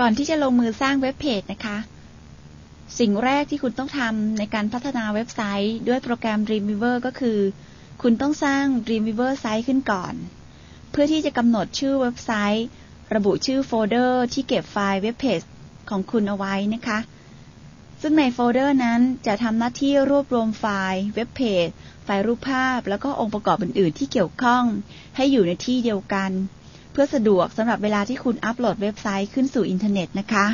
ก่อนที่จะลงมือสร้างเว็บเพจนะคะ สิ่งแรกที่คุณต้องทำในการพัฒนาเว็บไซต์ ด้วยโปรแกรม Dreamweaver ก็คือ คุณต้องสร้าง Dreamweaver ไซต์ขึ้นก่อน เพื่อที่จะกำหนดชื่อเว็บไซต์ ระบุชื่อโฟลเดอร์ที่เก็บไฟล์เว็บเพจของคุณเอาไว้นะคะซึ่งในโฟลเดอร์นั้นจะทำหน้าที่รวบรวมไฟล์เว็บเพจ ไฟล์รูปภาพ แล้วก็องค์ประกอบอื่น ๆ ที่เกี่ยวข้อง ให้อยู่ในที่เดียวกัน เพื่อสะดวกสำหรับเวลาที่คุณอัปโหลดเว็บไซต์ขึ้นสู่อินเทอร์เน็ตนะคะ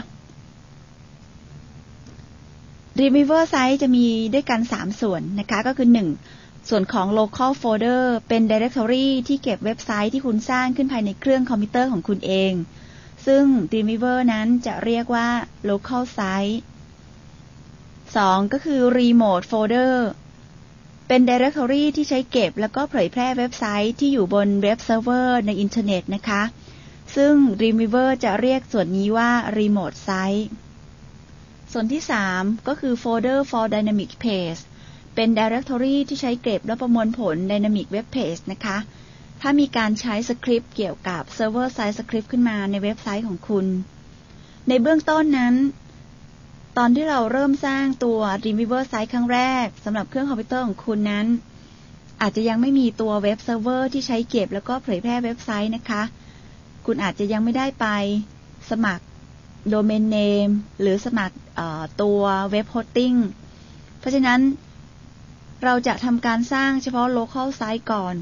Dreamweaver Site จะมีด้วยกัน 3 ส่วนนะคะก็คือ 1. ส่วนของ local folder เป็น directory ที่เก็บเว็บไซต์ที่คุณสร้างขึ้นภายในเครื่องคอมพิวเตอร์ของคุณเอง ซึ่ง Dreamweaver นั้นจะเรียกว่า local site 2. ก็คือ remote folder เป็น directory ที่ใช้เก็บแล้วก็เผยแพร่เว็บไซต์ที่อยู่บนเว็บเซิร์ฟเวอร์ในอินเทอร์เน็ตนะคะ ซึ่ง Dreamweaver จะเรียกส่วนนี้ว่า remote site ส่วนที่ 3 ก็คือ folder for dynamic page เป็น directory ที่ใช้เก็บและประมวลผล dynamic web page นะคะ ถ้ามีการใช้สคริปต์เกี่ยวกับ server side script ขึ้นมาในเว็บไซต์ของคุณ ในเบื้องต้นนั้น ตอนที่เราเริ่มสร้างตัว Dreamweaver site ครั้งแรกสำหรับเครื่องคอมพิวเตอร์ของคุณนั้น อาจจะยังไม่มีตัวเว็บเซิร์ฟเวอร์ที่ใช้เก็บแล้วก็เผยแพร่เว็บไซต์นะคะ คุณอาจจะยังไม่ได้ไปสมัครโดเมนเนมหรือสมัครตัวเว็บโฮสติ้งเพราะฉะนั้นเราจะทำการสร้างเฉพาะ local site ก่อน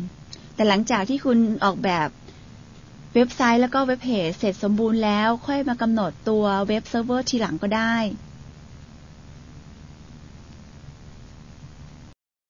แต่หลังจากที่คุณออกแบบเว็บไซต์แล้วก็เว็บเพจเสร็จสมบูรณ์แล้ว ค่อยมากำหนดตัวเว็บเซิร์ฟเวอร์ทีหลังก็ได้